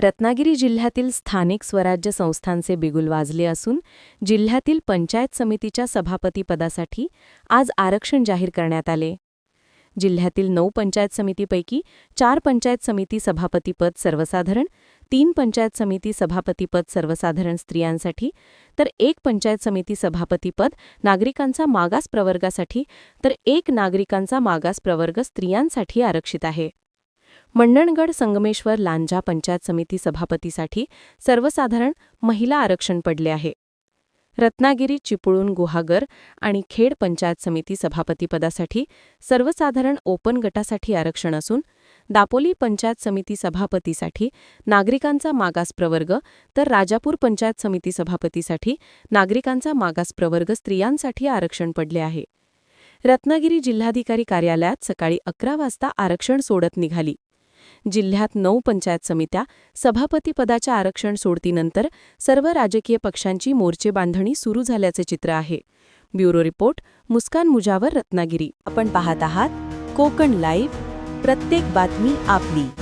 रत्नागिरी जिल्ह्यातील स्थानिक स्वराज्य संस्थांचे बिगुल वाजले असून जिल्ह्यातील पंचायत समितीच्या सभापतीपदासाठी आज आरक्षण जाहीर करण्यात आले. जिल्ह्यातील नऊ पंचायत समितीपैकी चार पंचायत समिती सभापतीपद सर्वसाधारण तीन पंचायत समिती सभापतीपद सर्वसाधारण स्त्रियांसाठी तर एक पंचायत समिती सभापतीपद नागरिकांचा मागास प्रवर्गासाठी तर एक नागरिकांचा मागास प्रवर्ग स्त्रियांसाठी आरक्षित आहे. मंडणगड संगमेश्वर लांजा पंचायत समिती सभापतीसाठी सर्वसाधारण महिला आरक्षण पडले आहे. रत्नागिरी चिपळूण गुहागर आणि खेड पंचायत समिती सभापतीपदासाठी सर्वसाधारण ओपन गटासाठी आरक्षण असून दापोली पंचायत समिती सभापतीसाठी नागरिकांचा मागास प्रवर्ग तर राजापूर पंचायत समिती सभापतीसाठी नागरिकांचा मागास प्रवर्ग स्त्रियांसाठी आरक्षण पडले आहे. रत्नागिरी जिल्हाधिकारी कार्यालयात सकाळी अकरा वाजता आरक्षण सोडत निघाली. जिल्ह्यात नऊ पंचायत समित्या सभापतीपदाच्या आरक्षण सोडतीनंतर सर्व राजकीय पक्षांची मोर्चे बांधणी सुरू झाल्याचे चित्र आहे. Bureau report Muskan Mujawar Ratnagiri. आपण पाहत आहात कोकण लाईव्ह प्रत्येक बातमी आपली.